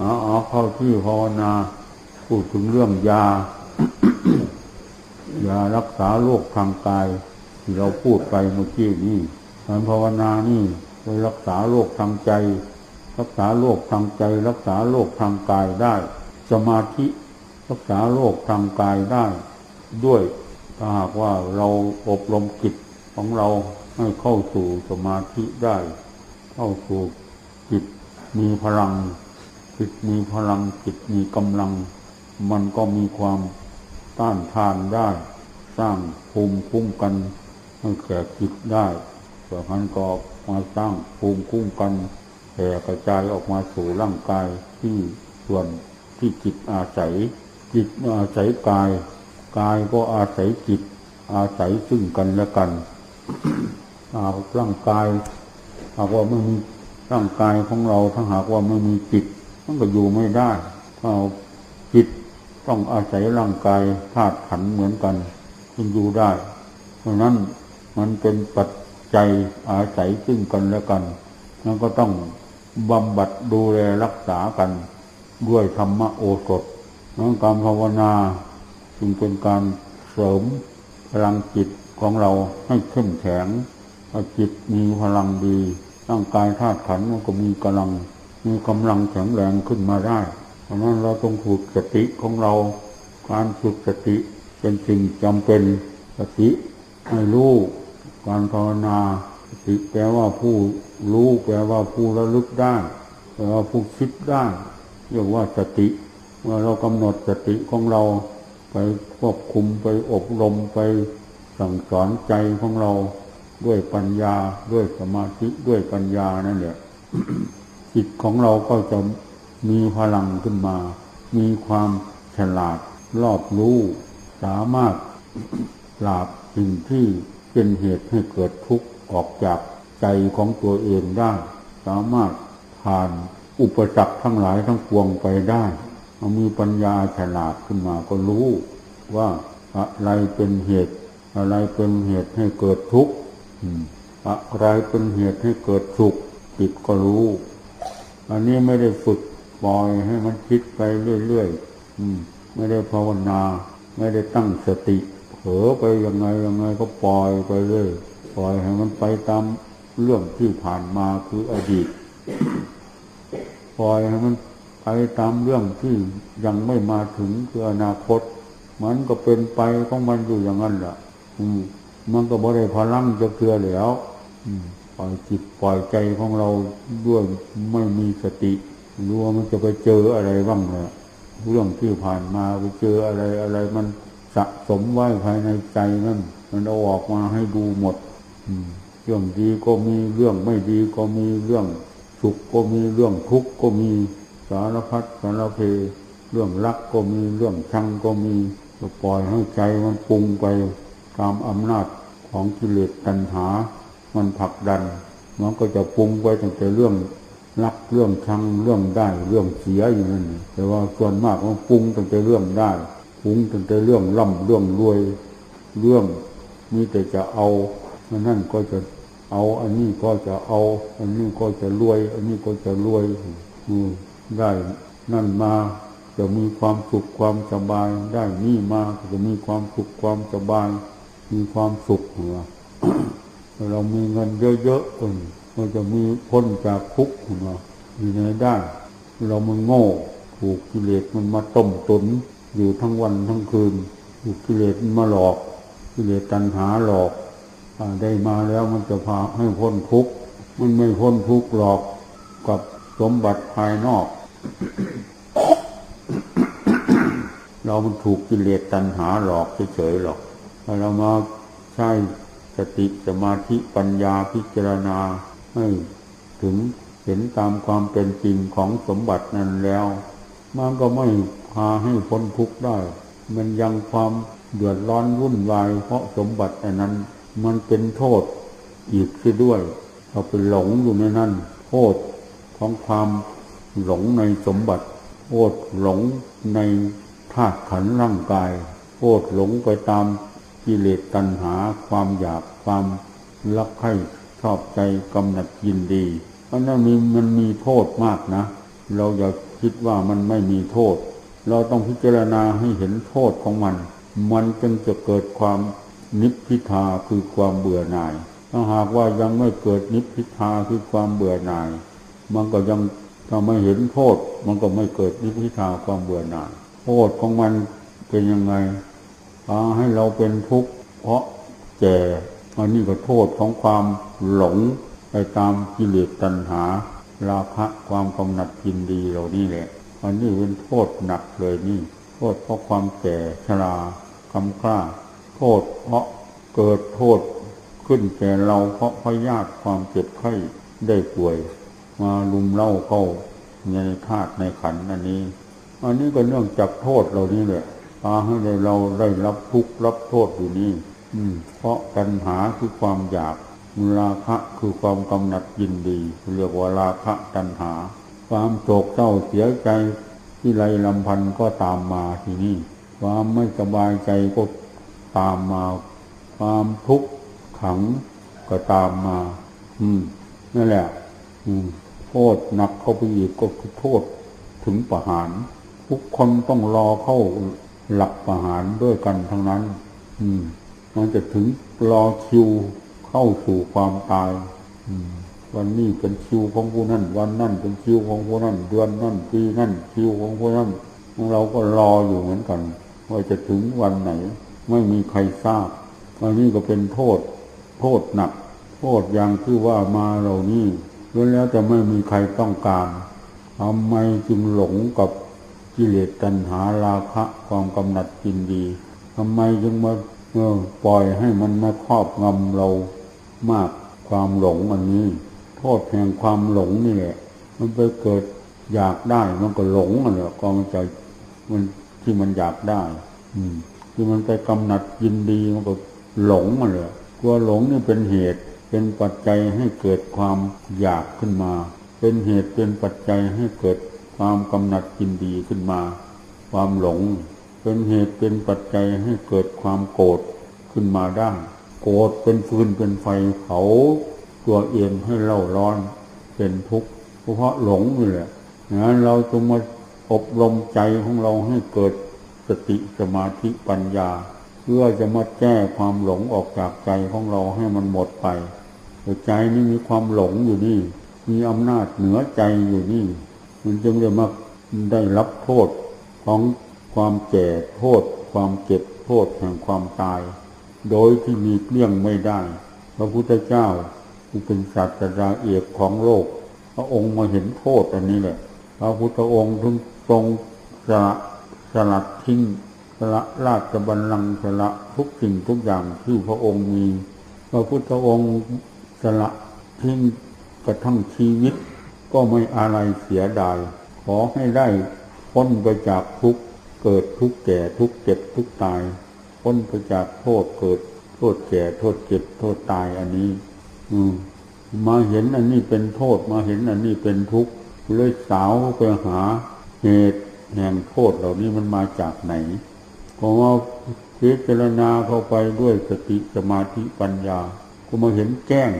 อ๋ออ๋อเข้าที่ภาวนา พูดถึงเรื่องยายารักษาโรคทางกายที่เราพูดไปเมื่อกี้นี่การภาวนานี่ไปรักษาโรคทางใจ รักษาโรคทางใจ รักษาโรคทางกายได้ สมาธิรักษาโรคทางกายได้ ด้วยถ้าหากว่าเราอบรมจิตของเราให้เข้าสู่สมาธิได้ เข้าสู่จิตมีพลัง จิตมีพลังจิตมีกำลัง มันก็มีความต้านทานได้ สร้างภูมิคุ้มกันให้แก่จิตได้จากนั้นก็มาสร้างภูมิคุ้มกันแผ่กระจายออกมาสู่ร่างกายที่ส่วนที่จิตอาศัย จิตอาศัยกาย กายก็อาศัยจิต อาศัยซึ่งกันและกันหากร่างกายหากว่าไม่มีร่างกายของเราถ้าหากว่าไม่มีจิต มันก็อยู่ไม่ได้ถ้าจิตต้องอาศัยร่างกายธาตุขันเหมือนกันจึงอยู่ได้ เพราะนั้นมันเป็นปัจจัยอาศัยซึ่งกันและกันแล้วก็ต้องบำบัดดูแลรักษากัน ด้วยธรรมโอสถนั้นการภาวนาจึงเป็นการเสริมพลังจิตของเราให้เข้มแข็งจิตมีพลังดีร่างกายธาตุขันมันก็มีกำลัง มีกำลังแข็งแรงขึ้นมาได้เพราะนั้นเราต้องฝึกสติของเรา การฝึกสติเป็นสิ่งจำเป็นสติให้รู้การภาวนาสติแปลว่าผู้รู้แปลว่าผู้ระลึกได้แปลว่าผู้คิดได้เรียกว่าสติ เมื่อเรากำหนดสติของเรา ไปควบคุมไปอบรมไปสั่งสอนใจของเราด้วยปัญญาด้วยสมาธิด้วยปัญญานั่นแหละ จิตของเราก็จะมีพลังขึ้นมา มีความฉลาดรอบรู้ สามารถปราบสิ่งที่เป็นเหตุให้เกิดทุกข์ออกจากใจของตัวเองได้ สามารถผ่านอุปสรรคทั้งหลายทั้งปวงไปได้เอามีปัญญาฉลาดขึ้นมาก็รู้ว่าอะไรเป็นเหตุ อะไรเป็นเหตุให้เกิดทุกข์อืมอะไรเป็นเหตุให้เกิดสุขจิตก็รู้ อันนี้ไม่ได้ฝึกปล่อยให้มันคิดไปเรื่อยๆอืม ไม่ได้ภาวนา ไม่ได้ตั้งสติเผลอไปยังไงยังไงก็ปล่อยไปเรื่อยปล่อยให้มันไปตามเรื่องที่ผ่านมาคืออดีตปล่อยให้มันไปตามเรื่องที่ยังไม่มาถึงคืออนาคต มันก็เป็นไปของมันอยู่อย่างนั้นแหละอืมมันก็บ่ได้พลังจะเกลือแล้ว อืม ปล่อยจิตปล่อยใจของเราด้วยไม่มีสติรู้ว่ามันจะไปเจออะไรบ้างเนี่ยเรื่องที่ผ่านมาไปเจออะไรอะไรมันสะสมไว้ภายในใจนั่นมันเอาออกมาให้ดูหมดอืมเรื่องดีก็มีเรื่องไม่ดีก็มีเรื่องสุขก็มีเรื่องทุกข์ก็มีสารพัดสารเพเรื่องรักก็มีเรื่องชังก็มีก็ปล่อยให้ใจมันปรุงไปตามอำนาจของกิเลสตัณหา มันผลักดัน มันก็จะปรุงไปตั้งแต่เรื่องรักเรื่องชังเรื่องได้เรื่องเสียอยู่นั่นแต่ว่าส่วนมากมันปรุงตั้งแต่เรื่องได้ปรุงตั้งแต่เรื่องร่ำเรื่องรวย เรื่องมีแต่จะเอาอันนั่นก็จะเอา อันนี้ก็จะเอา อันนี้ก็จะรวย อันนี้ก็จะรวยอืได้นั่นมาจะมีความสุขความสบาย ได้นี่มาจะมีความสุขความสบาย มีความสุขเหรอ เรามีเงินเยอะๆเออเราจะมีพ้นจากคุกเหรออยู่ในด้าน เรามันโง่ถูกกิเลสมันมาต้มตุนอยู่ทั้งวันทั้งคืนถูกกิเลสมันมาหลอกกิเลสตัณหาหลอกอได้มาแล้วมันจะพาให้พ้นทุกข์มันไม่พ้นทุกข์หรอกกับสมบัติภายนอก เรามันถูกกิเลสตัณหาหลอกเฉยๆหรอกถ้าเรามาใช้ สติสมาธิปัญญาพิจารณาให้ถึงเห็นตามความเป็นจริงของสมบัตินั้นแล้ว มันก็ไม่พาให้พ้นทุกข์ได้ มันยังความเดือดร้อนวุ่นวาย เพราะสมบัติอันนั้น มันเป็นโทษอีกเสียด้วยเราไปหลงอยู่ในนั้นโทษของความหลงในสมบัติโทษหลงในธาตุขันธ์ร่างกายโทษหลงไปตาม กิเลสตัณหา ความอยากความรักใคร่ชอบใจกำหนัดยินดีอันนั้นมีมันมีโทษมากนะ เราอย่าคิดว่ามันไม่มีโทษ เราต้องพิจารณาให้เห็นโทษของมัน มันจึงจะเกิดความนิพพิทาคือความเบื่อหน่าย ถ้าหากว่ายังไม่เกิดนิพพิทาคือความเบื่อหน่าย มันก็ยังถ้าไม่เห็นโทษ มันก็ไม่เกิดนิพพิทาความเบื่อหน่าย โทษของมันเป็นยังไง พาให้เราเป็นทุกข์เพราะแก่อันนี้ก็โทษของความหลงไปตามกิเลสตัณหา ราคะความกำหนัดกินดีเหล่านี้แหละอันนี้เป็นโทษหนักเลยนี่ โทษเพราะความแก่ชราคำคล้า โทษเพราะเกิดโทษขึ้นแก่เราเพราะพยาธิความเจ็บไข้ได้ป่วย มาลุมเล่าเข้าในธาตุในขันอันนี้ อันนี้ก็เนื่องจากโทษเหล่านี้แหละาให้เราได้รับทุกข์รับโทษอยู่นี่ อืม เพราะปัญหาคือความอยากราคะคือความกำหนัดยินดีเรียกว่าราคะตัณหา ความโศกเศร้าเสียใจที่ไรลำพันธ์ก็ตามมาทีนี้ความไม่สบายใจก็ตามมา ความทุกข์ขังก็ตามมา อืมนั่นแหละ อืมโทษหนักเข้าไปอีกก็คือโทษถึงประหาร ทุกคนต้องรอเข้า หลักประหารด้วยกันทั้งนั้น อืม มันจะถึงรอคิวเข้าสู่ความตาย อืม วันนี้เป็นคิวของผู้นั้น วันนั้นเป็นคิวของผู้นั้น เดือนนั้นปีนั้นคิวของผู้นั้นเราก็รออยู่เหมือนกัน ว่าจะถึงวันไหน ไม่มีใครทราบวันนี้ก็เป็นโทษ โทษหนัก โทษอย่างที่ว่ามาเหล่านี้ล้วนแล้วจะไม่มีใครต้องการทำไมจึงหลงกับ กิเลสตัณหาราคะความกำหนัดกินดีทำไมจึงมาเออปล่อยให้มันมาครอบงำเรามากความหลงอันนี้ โทษแห่งความหลงนี่แหละ มันไปเกิดอยากได้มันก็หลงอะแหละก็มันจะมันที่มันอยากได้ อืม ที่มันไปกำหนัดยินดีมันก็หลงอะเลยกลัวหลงนี่เป็นเหตุ เป็นปัจจัยให้เกิดความอยากขึ้นมา เป็นเหตุเป็นปัจจัยให้เกิด ความกำหนัดยินดีขึ้นมา ความหลง เป็นเหตุเป็นปัจจัยให้เกิดความโกรธขึ้นมาได้ โกรธเป็นฟืนเป็นไฟเผาตัวเองให้เล่าร้อนเป็นทุกข์เพราะหลงนี่แหละงั้นเราจงมาอบรมใจของเราให้เกิดสติสมาธิปัญญา เพื่อจะมาแก้ความหลงออกจากใจของเราให้มันหมดไปแต่ใจนี่มีความหลงอยู่นี่ มีอำนาจเหนือใจอยู่นี่ มันจึงได้มาได้รับโทษของความแก่โทษ ความเจ็บโทษแห่งความตาย โดยที่มีเกลี้ยงไม่ได้ พระพุทธเจ้าผู้เป็นศาสตราเอกของโลก พระองค์มาเห็นโทษอันนี้แหละ พระพุทธองค์ถึงทรงสละสลัดทิ้งสละราชบัลลังก์สละทุกสิ่งทุกอย่างที่พระองค์มี พระพุทธองค์สละทิ้งกระทั่งชีวิต ก็ไม่อะไรเสียดาย ขอให้ได้พ้นไปจากทุกเกิดทุกแก่ทุกเจ็บทุกตาย พ้นไปจากโทษเกิด โทษแก่โทษเจ็บโทษตายอันนี้ อืมมาเห็นอันนี้เป็นโทษมาเห็นอันนี้เป็นทุกข์เลยสาวไปหาเหตุแห่งโทษเหล่านี้มันมาจากไหนพอมาพิจารณาเข้าไปด้วยสติสมาธิปัญญา ก็มาเห็นแจ้ง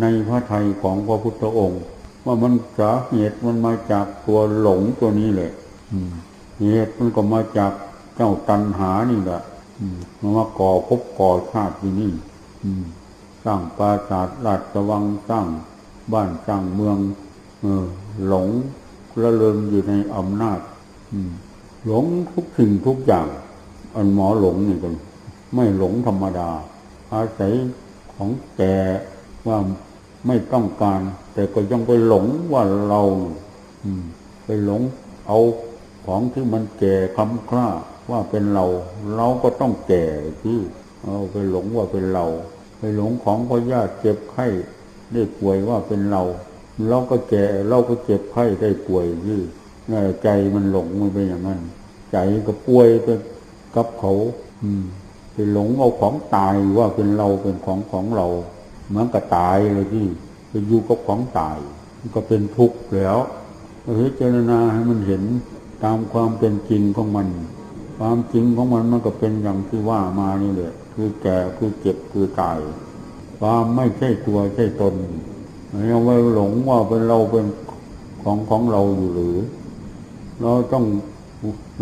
ในพระทัยของพระพุทธองค์ ว่ามันสาเหตุมันมาจากตัวหลงตัวนี้แหละอืมเหตุมันก็มาจากเจ้าตัณหานี่แหละอืมมันมาก่อภพก่อชาติที่นี่อืมสร้างปราสาทราชวังสร้างบ้านสร้างเมืองเออหลงระเริงอยู่ในอำนาจอืมหลงทุกสิ่งทุกอย่าง อันหมอหลงนี่กันไม่หลงธรรมดา อาศัยของแก่ว่าไม่ต้องการ แต่ก็ยังไปหลงว่าเรา อืม ไปหลง เอาของที่มันแก่คำคล้าว่าเป็นเรา เราก็ต้องแก่ที่เอาไปหลงว่าเป็นเรา ไปหลงของพญาติเจ็บไข้ได้ป่วยว่าเป็นเรา เราก็แก่เราก็เจ็บไข้ได้ป่วยที่ใจมันหลงมันเป็นอย่างนั้น ใจก็ป่วยไปกับเขา อืมไปหลงเอาของตายว่าเป็นเราเป็นของของเราเหมือนกับตายเลยที่ ไปอยู่กับของตายก็เป็นทุกข์แล้วพิจารณาให้มันเห็นตามความเป็นจริงของมัน ความจริงของมันมันก็เป็นอย่างที่ว่ามานี่แหละคือแก่คือเจ็บคือตาย ความไม่ใช่ตัวใช่ตนยังไว้หลงว่าเป็นเราเป็นของของเราอยู่หรือ เราต้อง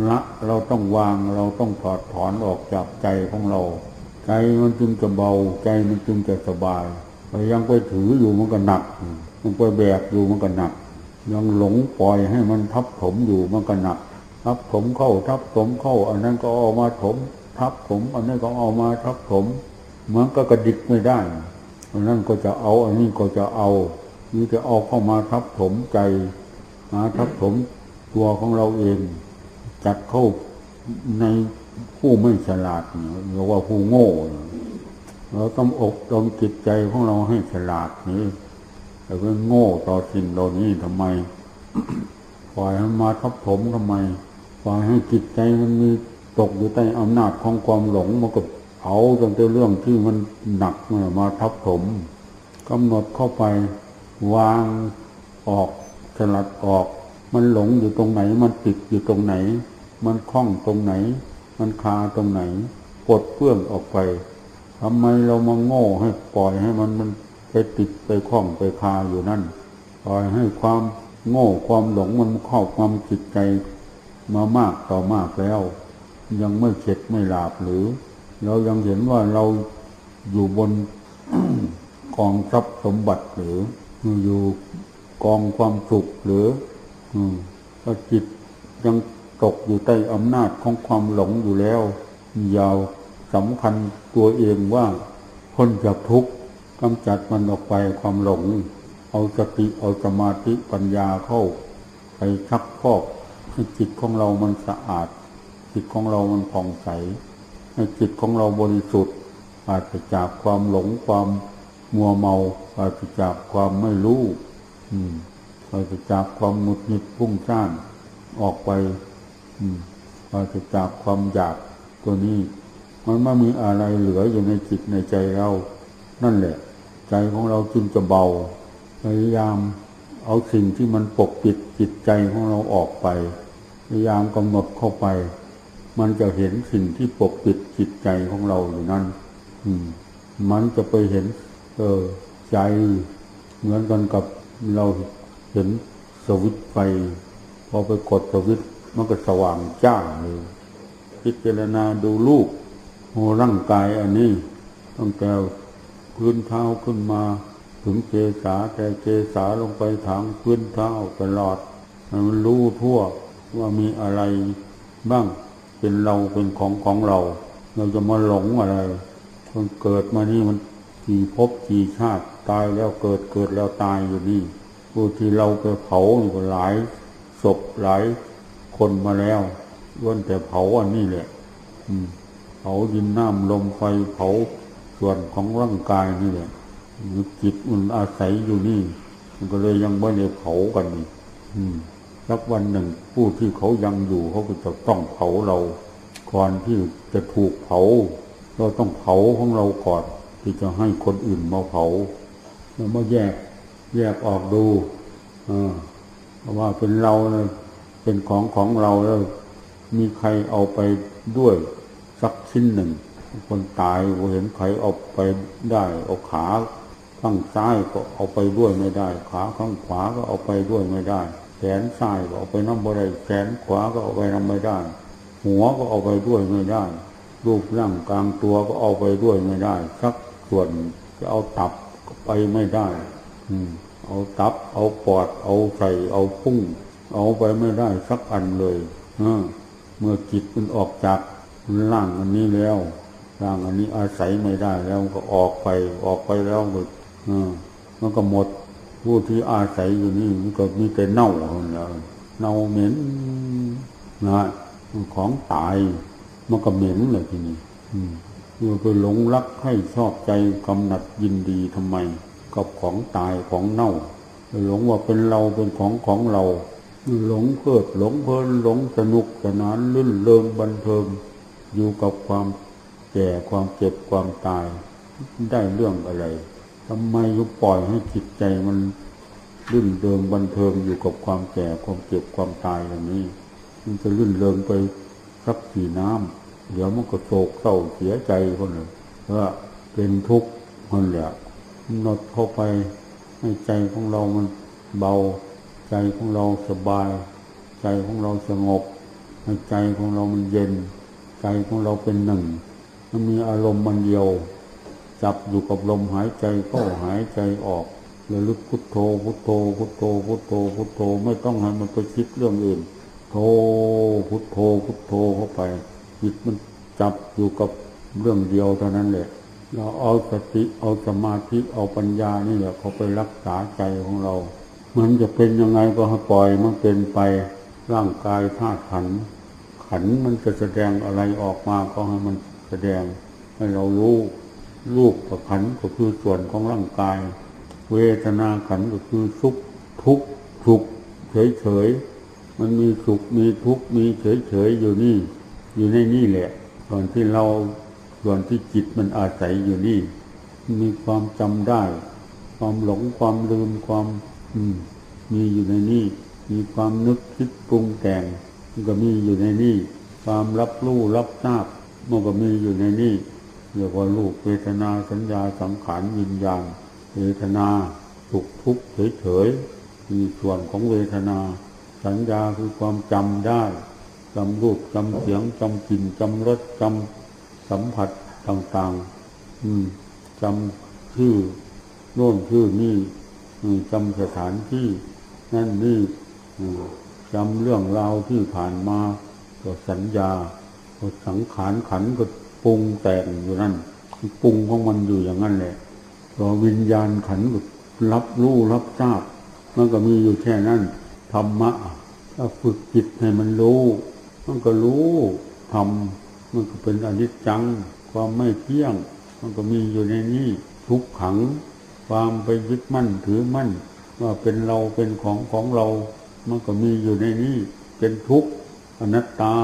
ละเราต้องวางเราต้องถอดถอนออกจากใจของเรา ใจมันจึงจะเบาใจมันจึงจะสบาย ยังไปถืออยู่มันก็หนักยังไปแบกอยู่มันก็หนัก ยังหลงปล่อยให้มันทับถมอยู่มันก็หนัก ทับถมเข้า ทับถมเข้า อันนั้นก็เอามาถม ทับถม อันนี้นก็เอามาทับถมมันก็กระดิกไม่ได้อันนั้นก็จะเอา อันนี้ก็จะเอานี่จะเอาเข้ามาทับถมใจมาทับถมตัวของเราเอง จัดเข้าในผู้ไม่ฉลาดเรียกว่าผู้โง่ เราต้องอกต้องจิตใจของเราให้ฉลาดนี่แต่ก็โง่ต่อสิ่งเหล่านี้ทำไมปล่อยให้มาทับถมทำไมปล่อยให้จิตใจมันมีตกอยู่ใต้อำนาจของความหลงมันก็เอาจนแต่เรื่องที่มันหนักมาทับถมกำหนดเข้าไปวางออกสลัดออก มันหลงอยู่ตรงไหน มันติดอยู่ตรงไหน มันคล้องตรงไหน มันคาตรงไหนปลดเปื้องออกไป ทำไมเรามาโง่ให้ปล่อยให้มันมันไปติดไปคล้องไปคาอยู่นั่นปล่อยให้ความโง่ความหลงมันครอบความจิตใจมามากต่อมากแล้ว ยังไม่เข็ดไม่หลาบหรือ เรายังเห็นว่าเราอยู่บนกองทรัพย์สมบัติหรือ อยู่กองความสุขหรือถ้าจิตยังตกอยู่ใต้อำนาจของความหลงอยู่แล้วอยาวสำคัญ ตัวเองว่าพ้นจากทุกข์กำจัดมันออกไปความหลง เอาสติเอาสมาธิปัญญาเข้า ไปชักพอกให้จิตของเรามันสะอาด จิตของเรามันผ่องใส ให้จิตของเราบริสุทธิ์ปราศจากความหลงความมัวเมาปราศจากความไม่รู้อืมปราศจากความหงุดหงิดพุ่งซ่านออกไปอืมปราศจากความอยากตัวนี้ มันไม่มีอะไรเหลืออยู่ในจิตในใจเรา นั่นแหละ ใจของเราจึงจะเบา พยายามเอาสิ่งที่มันปกปิดจิตใจของเราออกไป พยายามกำหนดเข้าไป มันจะเห็นสิ่งที่ปกปิดจิตใจของเราอยู่นั้นอืม มันจะไปเห็น เออ ใจเหมือนกันกับเราเห็นสวิตไฟพอไปกดสวิตมันก็สว่างจ้าเลยพิจารณาดูลูก โอร่างกายอันนี้ตั้งแต่พื้นเท้าขึ้นมา ถึงเจสาแต่เจสาลงไปทางพื้นเท้าตลอด มันรู้ทั่วว่ามีอะไรบ้างเป็นเราเป็นของของเรา เราจะมาหลงอะไรคนเกิดมานี่มันกี่ภพกี่ชาติตายแล้วเกิดเกิดแล้วตายอยู่นี่ผู้ที่เราไปเผานี่ก็หลายศพหลายคนมาแล้วล้วนแต่เผาอันนี้แหละ อืม เผาดินน้ำลมไฟเผาส่วนของร่างกายนี่แหละจิตมันอาศัยอยู่นี่ มันก็เลยยังไม่ได้เผากันนี่อืมสักวันหนึ่งผู้ที่เขายังอยู่เขาก็จะต้องเผาเรา ก่อนที่จะถูกเผา เราต้องเผาของเราก่อนที่จะให้คนอื่นมาเผาเรามาแยกแยกออกดูเพราะว่าเป็นเรานะเป็นของของเราแล้วมีใครเอาไปด้วย สักชิ้นหนึ่ง คนตายก็เห็นใครเอาไปได้เอาขาข้างซ้ายก็เอาไปด้วยไม่ได้ ขาข้างขวาก็เอาไปด้วยไม่ได้ แขนซ้ายก็เอาไปน้ำบ่ได้แขนขวาก็เอาไปน้ำไม่ได้ หัวก็เอาไปด้วยไม่ได้ รูปร่างกลางตัวก็เอาไปด้วยไม่ได้ สักส่วนจะเอาตับก็ไปไม่ได้ อืม เอาตับ เอาปอด เอาใส่เอาพุ่ง เอาไปไม่ได้สักอันเลยเมื่อจิตมันออกจาก ร่างอันนี้แล้วร่างอันนี้อาศัยไม่ได้แล้วก็ออกไปออกไปแล้วก็เออมันก็หมดผู้ที่อาศัยอยู่นี่มันก็มีแต่เน่าคนละเน่าเหม็นนะของตายมันก็เหม็นเลยทีนี้มเมื่อไปหลงรักให้ชอบใจกำหนัดยินดีทำไม กับของตายของเน่าไปหลงว่าเป็นเราเป็นของของเรา หลงเพลิดหลงเพลินหลงสนุกสนานลื่นเริงบันเทิง อยู่กับความแก่ความเจ็บความตายได้เรื่องอะไรทำไมยุปล่อยให้จิตใจมันลื่นเริงบันเทิงอยู่กับความแก่ความเจ็บความตายอย่างนี้ มันจะลื่นเริงไปสักกี่น้ำเดี๋ยวมันก็โศกเศร้าเสียใจคนเลยเพราะเป็นทุกข์มันแหละนดเข้าไปให้ใจของเรามันเบา ใจของเราสบาย ใจของเราสงบให้ใจของเรามันเย็น ใจของเราเป็นหนึ่งมันมีอารมณ์มันเดียว จับอยู่กับลมหายใจเข้าหายใจออกระลึกพุทโธพุทโธพุทโธพุทโธพุทโธไม่ต้องให้มันไปคิดเรื่องอื่น โธพุทโธพุทโธเข้าไปจิตมันจับอยู่กับเรื่องเดียวเท่านั้นแหละเราเอาสติเอาสมาธิเอาปัญญานี่แหละเขาไปรักษาใจของเรา มันจะเป็นยังไงก็ให้ปล่อยมันเป็นไปร่างกายธาตุขันธ์ ขันมันจะแสดงอะไรออกมาก็ให้มันแสดงให้เรารู้รูปกับขันก็คือส่วนของร่างกาย เวทนาขันก็คือสุขทุกข์สุขเฉยๆมันมีสุขมีทุกข์มีเฉยเฉยๆอยู่นี่ อยู่ในนี่แหละส่วนที่เราส่วนที่จิตมันอาศัยอยู่นี่ มีความจำได้ ความหลงความลืมความ อืม มีอยู่ในนี่ มีความนึกคิดปรุงแต่ง มันก็มีอยู่ในนี่ความรับรู้รับทราบมันก็มีอยู่ในนี่เรียกว่ารูปเวทนาสัญญาสังขารวิญญาณเวทนาสุขทุกข์เฉยๆมีส่วนของเวทนา สัญญาคือความจำได้จำรูปจำเสียงจำกลิ่นจำรสจำสัมผัสต่างๆ อืมจำชื่อโน่นชื่อนี่อืมจำสถานที่นั่นนี่อืม จำเรื่องราวที่ผ่านมา ก็สัญญา ก็สังขารขันก็ปรุงแต่งอยู่นั่นปรุงของมันอยู่อย่างนั้นแหละก็วิญญาณขันก็รับรู้รับทราบมันก็มีอยู่แค่นั้นธรรมะถ้าฝึกจิตให้มันรู้ มันก็รู้ทำมันก็เป็นอนิจจัง ความไม่เที่ยง มันก็มีอยู่ในนี้ทุกขัง ความไปยึดมั่นถือมั่น ว่าเป็นเราเป็นของของเรา มันก็มีอยู่ในนี้เป็นทุกข์อนัตตา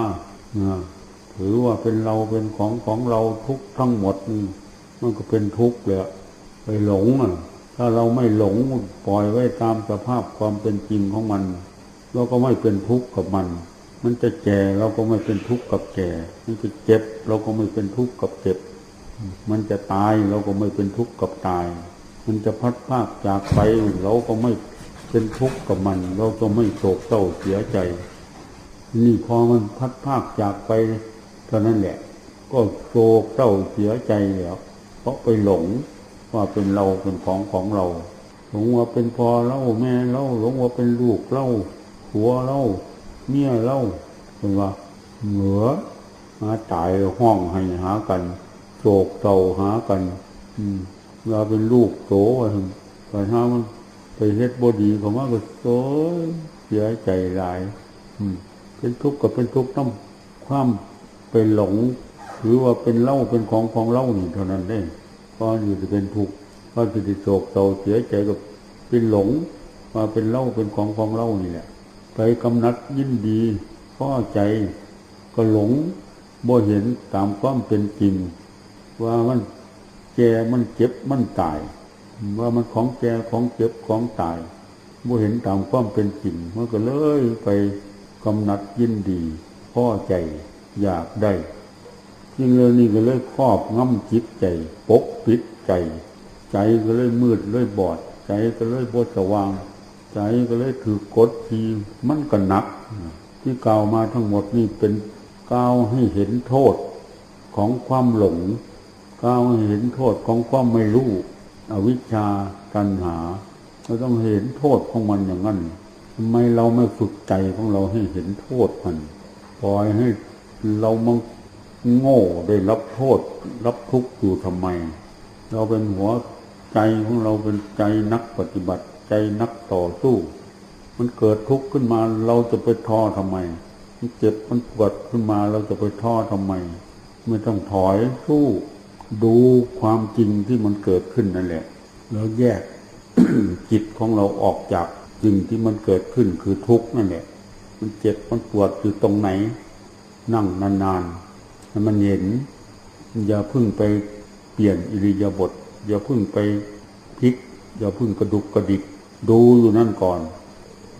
ถือว่าเป็นเราเป็นของของเราทุกทั้งหมดนี่มันก็เป็นทุกข์เลยไปหลงอะ ถ้าเราไม่หลงปล่อยไว้ตามสภาพความเป็นจริงของมันเราก็ไม่เป็นทุกข์กับมัน มันจะแก่เราก็ไม่เป็นทุกข์กับแก่ มันจะเจ็บ เราก็ไม่เป็นทุกข์กับเจ็บ มันจะตายเราก็ไม่เป็นทุกข์กับตาย มันจะพัดพากจากไปเราก็ไม่ เป็นทุกข์กับมัน เราจะไม่โศกเศร้าเสียใจ นี่พอมันพัดพรากจากไปเท่านั้นแหละ ก็โศกเศร้าเสียใจแล้วเพราะไปหลงว่าเป็นเราเป็นของของเรา หลงว่าเป็นพ่อเล่าแม่เล่าหลงว่าเป็นลูกเล่าผัวเล่าเมียเล่าเป็นว่าเหนือมาตายห้องให้หากันโศกเศร้าหากัน อืมเราเป็นลูกโตว่าซั่นแต่ถ้ามัน ไปเฮ็ดบดีเขามาก็โซยเสียใจหลาย อืม เป็นทุกข์กับเป็นทุกข์ต้องความไปหลงถือว่าเป็นเล่าเป็นของของเล่านี่เท่านั้นเองก็อยู่จะเป็นทุกข์ก็จะติดโศกเศร้าเสียใจกับเป็นหลงว่าเป็นเล่าเป็นของของเล่านี่แหละไปกำนัดยินดีพอใจก็หลงบ่เห็นตามความเป็นจริง ว่ามันแก่มันเจ็บมันตาย ว่ามันของแก่ของเจ็บของตายบ่เห็นตามความเป็นจริงมันก็เลยไปกำหนัดยินดีพ่อใจอยากได้ยิ่งเรื่องนี้ก็เลยครอบงำจิตใจ ปกปิดใจ ใจก็เลยมืดเลยบอด ใจก็เลยบดสว่าง ใจก็เลยถือกดทีมันก็หนัก ที่กล่าวมาทั้งหมดนี่เป็นกล่าวให้เห็นโทษของความหลงกล่าวให้เห็นโทษของความไม่รู้ อวิชชาตัณหา เราต้องเห็นโทษของมันอย่างนั้นทำไมเราไม่ฝึกใจของเราให้เห็นโทษมันปล่อยให้เรามังโง่ได้รับโทษ รับทุกข์อยู่ทำไม เราเป็นหัวใจของเราเป็นใจนักปฏิบัติใจนักต่อสู้ มันเกิดทุกข์ขึ้นมาเราจะไปท้อทำไม มันเจ็บมันปวดขึ้นมาเราจะไปท้อทำไม ไม่ต้องถอยสู้ ดูความจริงที่มันเกิดขึ้นนั่นแหละ แล้วแยกจิตของเราออกจากสิ่งที่มันเกิดขึ้นคือทุกข์นั่นแหละ มันเจ็บมันปวดอยู่ตรงไหน นั่งนานๆให้วมันเห็น อย่าพึ่งไปเปลี่ยนอิริยาบถอย่าพึ่งไปพลิก อย่าพึ่งกระดุกกระดิก ดูอยู่นั่นก่อน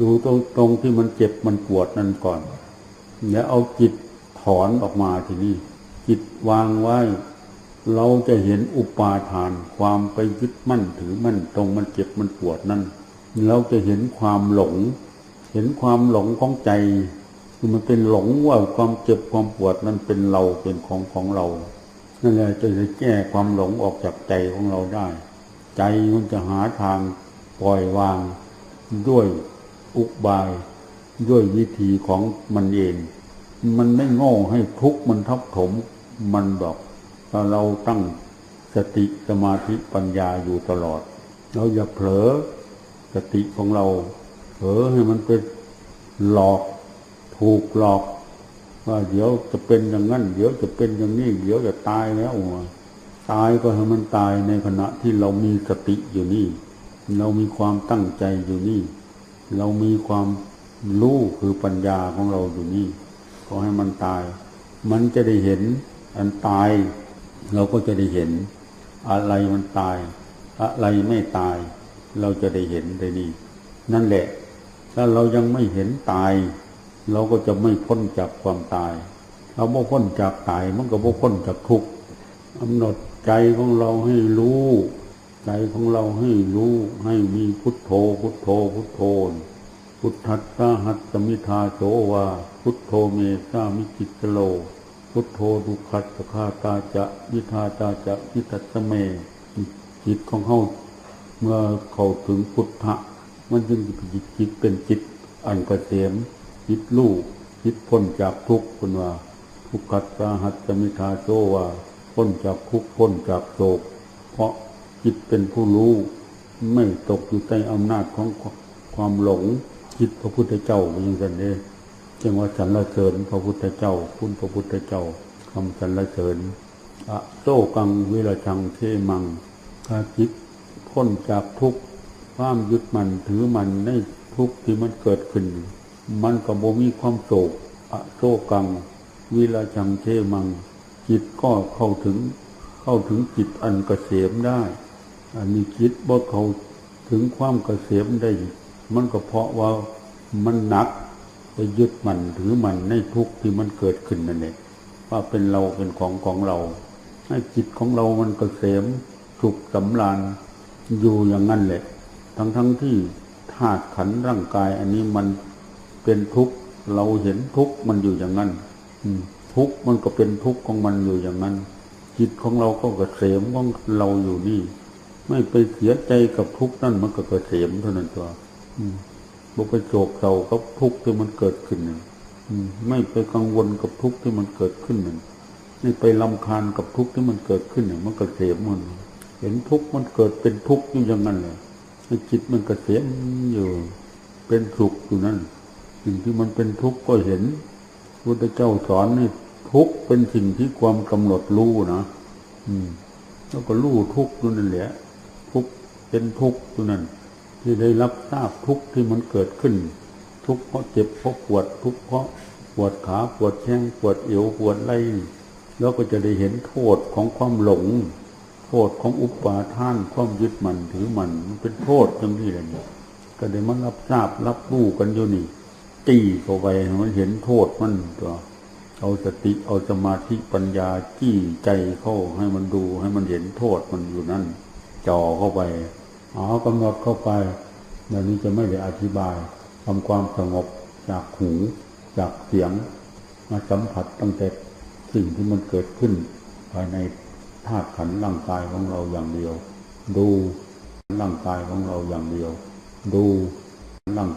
ดูตรงตรงที่มันเจ็บมันปวดนั่นก่อนแล้วเอาจิตถอนออกมาทีนี้จิตวางไว้ เราจะเห็นอุปาทานความไปยึดมั่นถือมั่นตรงมันเจ็บมันปวดนั่นเราจะเห็นความหลง เห็นความหลงของใจคือมันเป็นหลงว่าความเจ็บความปวดนั้นเป็นเราเป็นของของเรานั่นแหละจะได้แก้ความหลงออกจากใจของเราได้ ใจมันจะหาทางปล่อยวาง ด้วยอุบาย ด้วยวิธีของมันเอง มันไม่โง่ให้ทุกข์มันทับถมมันบอก ถ้าเราตั้งสติสมาธิปัญญาอยู่ตลอด เราอย่าเผลอสติของเรา เผลอให้มันเป็นหลอกถูกหลอก ว่าเดี๋ยวจะเป็นอย่างนั้น เดี๋ยวจะเป็นอย่างนี้ เดี๋ยวจะตายแล้วตายก็ให้มันตายในขณะที่เรามีสติอยู่นี่ เรามีความตั้งใจอยู่นี่ เรามีความรู้คือปัญญาของเราอยู่นี่ ก็ให้มันตาย มันจะได้เห็นอันตาย เราก็จะได้เห็น อะไรมันตาย อะไรไม่ตาย เราจะได้เห็นได้นี่นั่นแหละ ถ้าเรายังไม่เห็นตาย เราก็จะไม่พ้นจากความตายเราไม่พ้นจากตายมันก็ไม่พ้นจากทุกข์กำหนดใจของเราให้รู้ ใจของเราให้รู้ ให้มีพุทโธ พุทโธ พุทโธ พุทธัสสะหัสสมิทาโสวาพุทโธเมสามิจิตโล พุทโธดุขัสสคาตาจะวิทาตาจะวิทัสเมจิตของเขาเมื่อเข้าถึงพุทธะมันจึงจิตจิตเป็นจิต อันเกษมจิตลู่จิตพ้นจากทุกข์คุณว่าทุกขัสสาหัสสมิทาโซว่าพ้นจากทุกข์พ้นจากโศก เพราะจิตเป็นผู้รู้ ไม่ตกอยู่ใต้อำนาจของความหลงจิตพระพุทธเจ้าอย่างนั้นเอง จึงว่าสรรเสริญพระพุทธเจ้า คุณพระพุทธเจ้าคำสรรเสริญอะโซกังวิรชังเทมังถ้าจิตพ้นจากทุกข์ความยึดมันถือมันในทุกข์ที่มันเกิดขึ้น มันก็บ่มีความโศกอะโซกัง วิรชังเทมัง จิตก็เข้าถึงเข้าถึงจิตอันเกษมได้อันนี้จิตบ่เข้าถึงความเกษมได้ มันก็เพราะว่ามันหนัก ไปยึดมันถือมันในทุกข์ที่มันเกิดขึ้นนั่นเองว่าเป็นเราเป็นของของเรา ให้จิตของเรามันกเกษมสุขสำราญอยู่อย่างนั้นแหละ ทั้งทั้งที่ธาตุขันร่างกายอันนี้มันเป็นทุกข์เราเห็นทุกข์มันอยู่อย่างนั้นทุกข์มันก็เป็นทุกข์ของมันอยู่อย่างนั้น จิตของเราก็เกษมของเราอยู่นี่ ไม่ไปเสียใจกับทุกข์นั่นมันก็เกษมเท่านั้นตัว อืม บ่ไปโศกเศร้ากับทุกข์ที่มันเกิดขึ้นหนึ่งไม่ไปกังวลกับทุกข์ที่มันเกิดขึ้นหนึ่งไม่ไปลำคาญกับทุกข์ที่มันเกิดขึ้นหนึ่งมันกเกษมมันเห็นทุกข์มันเกิดเป็นทุกข์อยู่อย่างนั้นเลยจิตมันกเกษมอยู่เป็นสุขอยู่นั่นสิ่งที่มันเป็นทุกข์ก็เห็นพุทธเจ้าสอนนี่ทุกข์เป็นสิ่งที่ความกำหนดรู้นะอืม แล้วก็รู้ทุกข์อยู่นั่นแหละทุกข์เป็นทุกข์อยู่นั่น ที่ได้รับทราบทุกข์ที่มันเกิดขึ้น ทุกข์เพราะเจ็บเพราะปวดทุกข์เพราะปวดขาปวดแข้งปวดเอวปวดไหล่แล้วก็จะได้เห็นโทษของความหลง โทษของอุปาทานความยึดมันถือมันมันเป็นโทษจังที่เนี่ยก็ได้มันรับทราบรับรู้กันอยู่นี่ตีเข้าไปให้มันเห็นโทษมันตัวเอาสติเอาสมาธิปัญญาจี้ใจเข้าให้มันดูให้มันเห็นโทษมันอยู่นั่นจ่อเข้าไป อ๋อกำหนดเข้าไปเดี๋ยวนี้จะไม่ได้อธิบายทำความสงบจากหูจากเสียง มาสัมผัสตั้งแต่สิ่งที่มันเกิดขึ้น ภายในธาตุขันธ์ร่างกายของเราอย่างเดียว ดูร่างกายของเราอย่างเดียว ดูร่าง